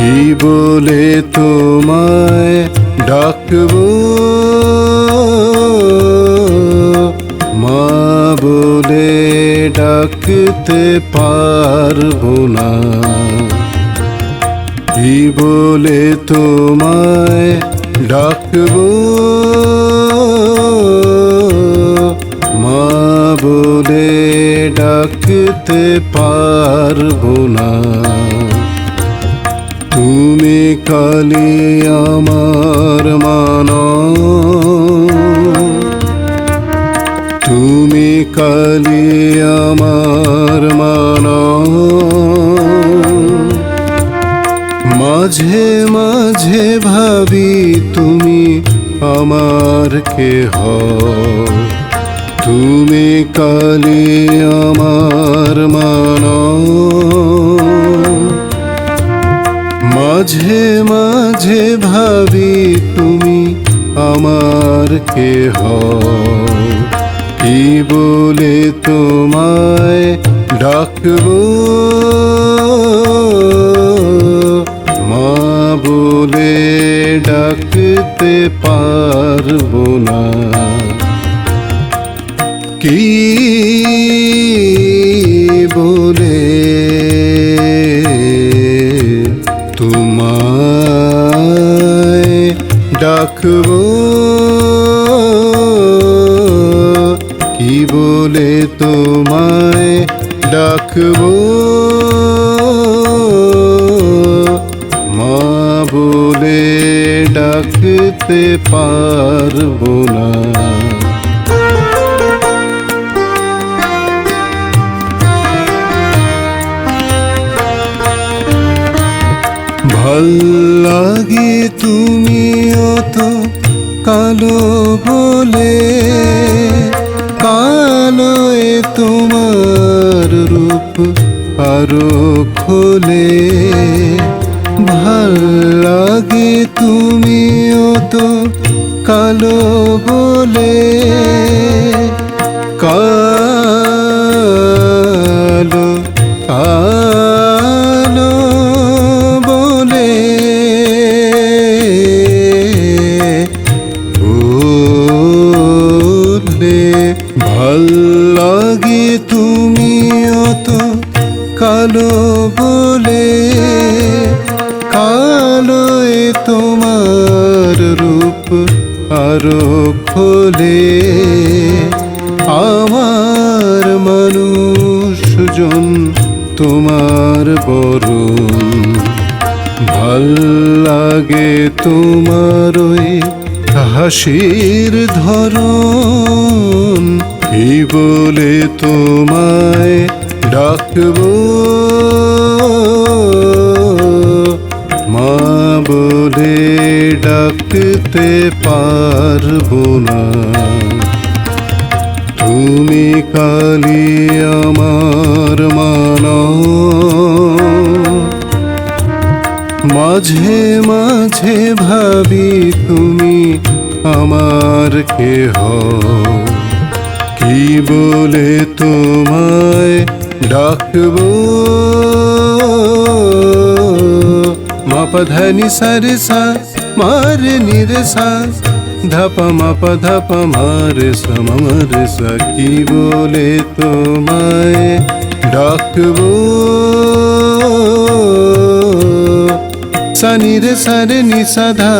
কি বলে তোমায় ডাকবো? মা বলে ডাকতে পারব না। কি বলে তোমায় ডাকবো? মা বলে ডাকতে পারব না। তুমি কালি আমার মানা তুমি কালি আমার মানা মাঝে মাঝে ভাবি তুমি আমার কে তুমি কালি আমার মানা মাঝে মাঝে ভাবি তুমি আমার কে কি বলে তোমায় ডাকবো? মা বলে ডাকতে পারব না। কি বলে বলে তোমায় ডাকবো। মা বলে ডাকতে পারব না। ভালো লাগে তুমি অত কালো বলে। কালোয় তোমার রূপ আরও খোলে। ভালো লাগে তুমিও তো কালো বলে কালো বলে, কালোয় তোমার রূপ আরও খোলে আমার মানুষজন তোমার বরণ। ভালো লাগে তোমার ওই হাসির ধরন কি বলে তোমায় ডাকবো মা বলে ডাকতে পারব না। তুমি কালি আমার মানা। মাঝে মাঝে ভাবি তুমি আমার কে কি বলে তোমায় ডাকবো মাপধানি সারে সা মারে নিরে সা ধাপ মাপ ধাপ মারে সমর সা কি বলে তোমায় ডাকবো সানি রে সারে নি সাধা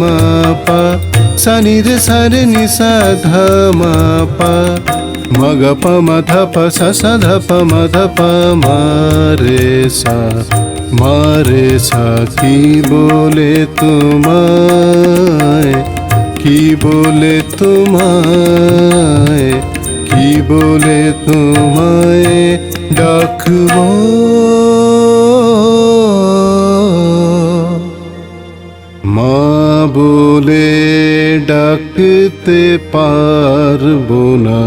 মা পা সানি রে সারে নি সাধা মা পা মগ প মধ প স স ধ প মধ প মারে সা মারে সা কি বলে তোমায় কি বলে তোমায় কি বলে তোমায় ডাকবো থাকতে পারব না।